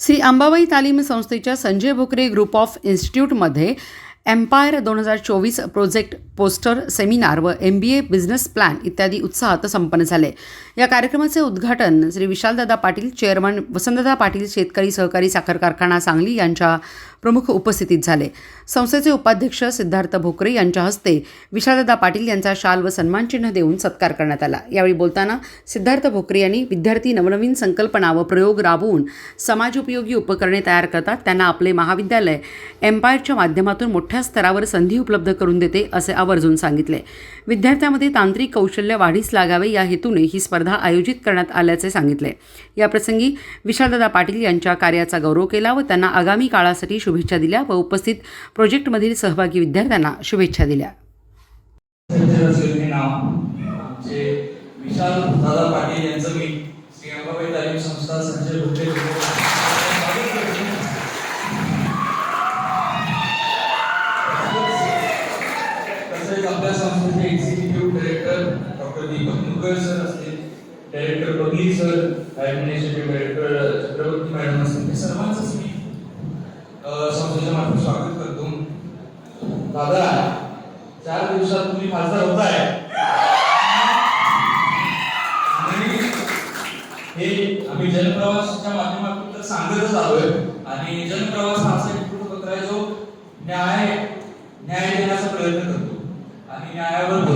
श्री अंबाबाई तालीम संस्थेच्या Sanjay Bhokare group of इन्स्टिट्यूटमध्ये एम्पायर दोन हजार चोवीस प्रोजेक्ट पोस्टर सेमिनार व M B A business plan इत्यादी उत्साहात संपन्न झाले. या कार्यक्रमाचे उद्घाटन श्री विशालदादा पाटील चेअरमन वसंतदादा पाटील शेतकरी सहकारी साखर कारखाना सांगली यांच्या प्रमुख उपस्थितीत झाले. संस्थेचे उपाध्यक्ष सिद्धार्थ भोकरे यांच्या हस्ते विशालदादा पाटील यांचा शाल व सन्मानचिन्ह देऊन सत्कार करण्यात आला. यावेळी बोलताना सिद्धार्थ भोकरे यांनी विद्यार्थी नवनवीन संकल्पना व प्रयोग राबवून समाजोपयोगी उपकरणे तयार करतात. त्यांना आपले महाविद्यालय एम्पायरच्या माध्यमातून मोठ्या स्तरावर संधी उपलब्ध करून देते असे आवर्जून सांगितले. विद्यार्थ्यांमध्ये तांत्रिक कौशल्य वाढीस लागावे या हेतूने ही स्पर्धा आयोजित करण्यात आल्याचे सांगितले. याप्रसंगी विशालदादा पाटील यांच्या कार्याचा गौरव केला व त्यांना आगामी काळासाठी शुभेच्छा दिल्या व उपस्थित प्रोजेक्टमधील सहभागी विद्यार्थ्यांना शुभेच्छा दिल्या. विशाल दादा पाटील यांचं मी श्री तालीम संस्था संजय भोगले दीपक मुकर सर असतील डायरेक्टर बघली sir administrative director Chakravarti madam असतील. हे सर्वांचंच मी संस्थेच्या मार्फत स्वागत करतो. दादा चार दिवसात तुम्ही खासदार होताय. हे आम्ही जनप्रवासच्या माध्यमातून तर सांगतच आलोय. आणि जनप्रवास हा असा एक वृत्तपत्र आहे जो न्याय न्याय देण्याचा प्रयत्न करतो. आणि न्यायावर बोलतो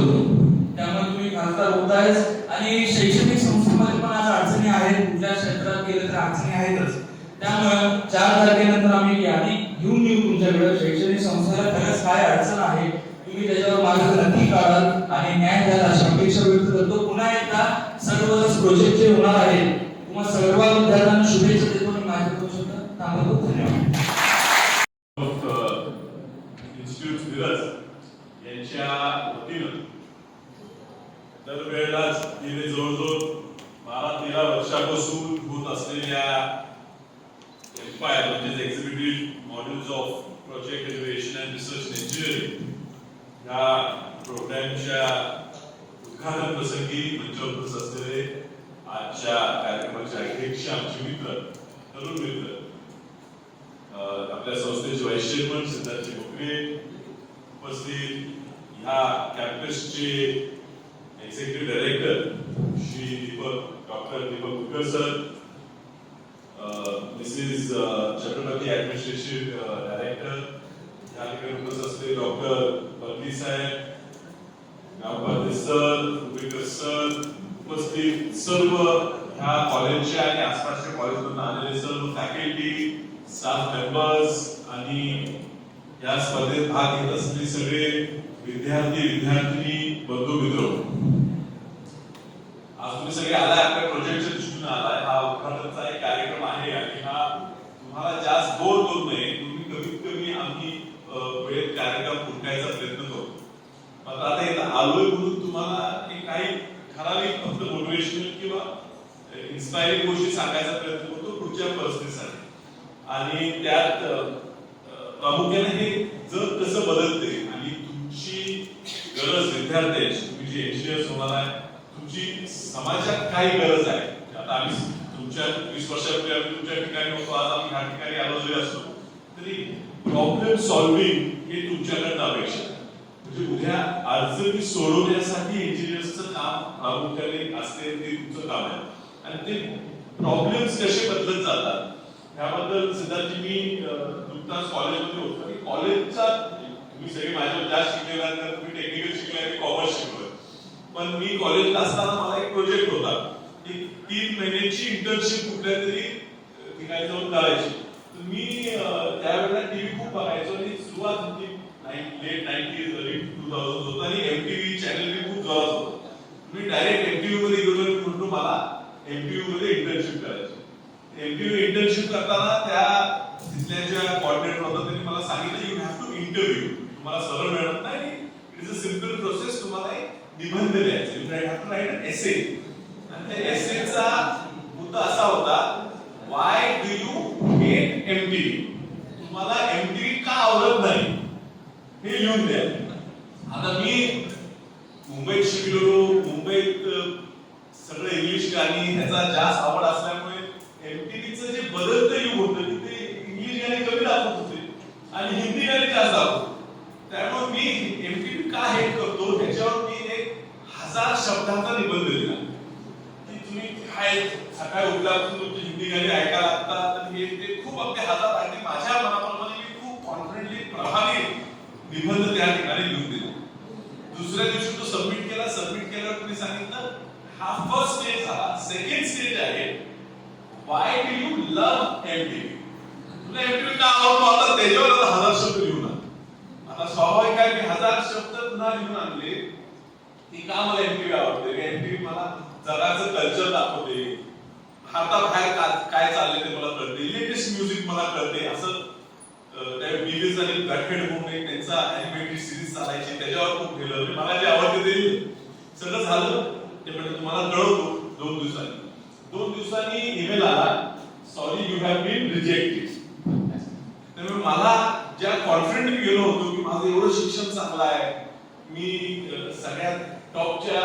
खासदार आणि शैक्षणिक संस्थेमध्ये पण आज अडचणी आहेत. कुठल्या क्षेत्रात गेलं तर अडचणी आहेतच. त्यामुळे चार तारखेनंतर आम्ही यादी घेऊन येऊ तुमच्याकडे. शैक्षणिक संस्थेला खरंच काय अडचण आहे तुम्ही त्याच्यावर मार्ग नक्की काढाल आणि न्याय द्याल अशी अपेक्षा व्यक्त करतो. पुन्हा एकदा सर्व प्रोजेक्ट जे होणार आहेत तुम्हाला सर्व विद्यार्थ्यांना शुभेच्छा देतो आणि माझ्याकडून सुद्धा थांबवतो धन्यवाद ऑफ इन्स्टिट्यूट मिरज यांच्या वतीनं दरवेळेलाच गेले जवळजवळ बारा तेरा वर्षापासून होत असलेल्या एम्पायर म्हणजेच executive modules of project education and research engineering या प्रोग्रामच्या उद्घाटन प्रसंगी मंचावर उपस्थित असलेले आजच्या कार्यक्रमाचे अध्यक्ष आमचे मित्र तरुण मित्र आपल्या संस्थेचे व्हाईस चेअरमन सिद्धार्थ भोकरे उपस्थित. ह्या कॅम्पसचे executive director Shri Deepak doctor Deepak Kukar sir Mrs Chakravarti administrative director या ठिकाणी उपस्थित असलेले डॉक्टर बदली साहेब गावपाते सर उपेकर सर उपस्थित सर्व ह्या कॉलेजच्या आणि आसपासच्या कॉलेजमधून आलेले सर्व फॅकल्टी स्टाफ मेंबर्स आणि या स्पर्धेत भाग घेत असलेले सगळे विद्यार्थी विद्यार्थिनी बंधू मित्र आज तुम्ही सगळे आलाय आपल्या प्रोजेक्टच्या दृष्टीने आलाय हा उद्घाटनचा एक कार्यक्रम आहे आणि हा तुम्हाला जास्त बोर करू नये तुम्ही कमीत कमी आम्ही वेळेत कार्यक्रम उठायचा प्रयत्न करू मात्र आता इथं आलोय म्हणून तुम्हाला एक काही ठराविक फक्त मोटिवेशनल किंवा इन्स्पायरिंग गोष्टी सांगायचा प्रयत्न करतो पुढच्या परिस्थितीसाठी. आणि त्यात प्रामुख्याने हे जग कसं बदलते आणि तुमची गरज विद्यार्थ्यांची तुम्ही जे इंजिनियर्स होणार आहे तुमची समाजात काही गरज आहे? आता आम्ही तुमच्या वीस वर्षापूर्वी आम्ही तुमच्या ठिकाणी होतो आज आम्ही ह्या ठिकाणी आलो जरी असतो तरी प्रॉब्लेम सॉल्विंग हे तुमच्याकडनं अपेक्षा आहे. म्हणजे उद्या अडचणी सोडवण्यासाठी इंजिनियर्सचं काम प्रामुख्याने असते ते तुमचं काम आहे. आणि ते प्रॉब्लेम्स कसे बदलत जातात त्याबद्दल सिद्धार्थजी मी नुकताच कॉलेजमध्ये होतो. की कॉलेजचा मी सगळे माझ्या जास्त शिकलेला तर तुम्ही टेक्निकल शिकलाय मी कॉमर्स शिकलोय. पण मी कॉलेजला असताना मला एक प्रोजेक्ट होता की तीन महिन्याची इंटर्नशिप कुठल्या तरी ठिकाणी जाऊन करायची. मी त्यावेळेला टीव्ही खूप बघायचो आणि सुरुवात होती late nineties early two thousand होतं. आणि एम टी व्ही चॅनल मी खूप जोरात होतं. मी डायरेक्ट एम एमटीव्ही मध्ये गेलो आणि म्हणतो मला एमटीव्ही मध्ये इंटर्नशिप करायची. एमटीव्ही इंटर्नशिप करताना त्या तिथल्या ज्या कॉर्डिनेटर होता त्यांनी मला सांगितलं यू हॅव टू इंटरव्ह्यू तुम्हाला सरळ मिळत नाही. It is a simple process तुम्हाला एक निबंध लिहायचा. You have to write essay आणि त्या एसेचा मुद्दा असा होता why do you hate T तुम्हाला एम एमटीव्ही का आवडत नाही? हे लिहून द्या. आता मी मुंबईत शिकलेलो मुंबईत सगळं इंग्लिश गाणी ह्याचा जास्त आवड असल्यामुळे एमटीव्हीचं जे बदलतं युग होतं तिथे इंग्लिश गाणी कमी दाखवत होते आणि हिंदी गाणी जास्त दाखवत त्यामुळे मी एमटीव्ही का हे करतो त्याच्यावर मी एक हजार शब्दांचा निबंध लिहिला. तुम्ही काय सकाळी उठला तुमची हिंदी गाणी ऐकायला आता तर हे खूप आपल्या हातात आणि माझ्या मनात त्या ठिकाणी लिहून दिले. दुसऱ्या दिवशी तो सबमिट केला सबमिट केल्यावर तुम्ही सांगितलं हा फर्स्ट स्टेज झाला सेकंड स्टेज आहे. Why do you love MTV तुला एमटीव्ही का आवडतो आता त्याच्यावर आता हजार शब्द लिहून आण. आता स्वाभाविक आहे मी हजार शब्द पुन्हा लिहून आणले. की का मला एमटीव्ही आवडते? एमटीव्ही मला जगाचं कल्चर दाखवते. भारताबाहेर काय चाललंय ते मला कळते. लेटेस्ट म्युझिक मला कळते. असं अं, आणि ब्लॅकहेड म्हणून एक त्यांचा अॅनिमेटेड सिरीज चालायची त्याच्यावर खूप गेलं मला जे आवडते ते सगळं झालं. ते म्हणजे तुम्हाला कळवतो दोन दिवसांनी. दोन दिवसांनी ईमेल आला sorry you have been rejected त्यामुळे मला ज्या कॉन्फिडंट मी गेलो होतो की माझं एवढं शिक्षण चांगलं आहे मी सगळ्यात टॉपच्या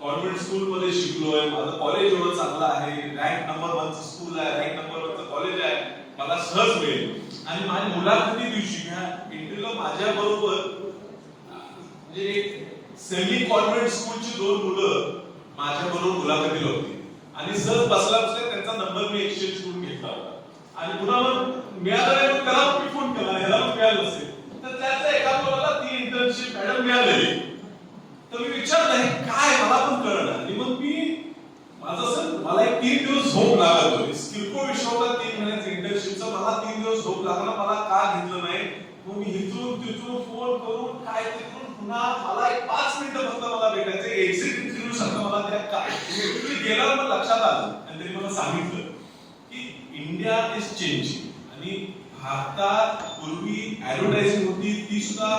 कॉन्व्हेंट स्कूल मध्ये शिकलोय माझं कॉलेज एवढं चांगलं आहे रँक नंबर वनचं स्कूल आहे रँक नंबर वनचं कॉलेज आहे मला सहज मिळेल. आणि माझ्या मुलाखती दिवशी ह्या इंटरव्ह्यूला माझ्या बरोबर. म्हणजे सेमी कॉन्व्हेंट स्कूलची दोन मुलं माझ्या बरोबर मुलाखतीला होती. आणि सहज बसला बसल्या त्यांचा नंबर मी एक्सचेंज करून घेतला होता. आणि पुन्हा मग मिळाला नाही मग त्याला मी फोन केला. ह्याला मग मिळालं नसेल तर त्यातल्या एका मुलाला ती इंटर्नशिप मॅडम मिळालेली. तर मी विचारलं हे काय? मला पण कळलं आणि मग मी माझं असं मला एक तीन दिवस झोप लागत होती स्किल्को विश्वला तीन महिन्याचं इंटर्नशिपचा मला लग्न मला का घेतलं नाही? मग मी इथून तिथून फोन करून काय ते करून पुन्हा मला एक पाच मिनिटं फक्त मला भेटायचं एक्झिट फिरू सारखं मला त्या काय? तुम्ही गेल्यावर मला लक्षात आलं. आणि त्यांनी मला सांगितलं की इंडिया इज चेंजिंग आणि भारतात पूर्वी ऍडव्हर्टायझिंग होती ती सुद्धा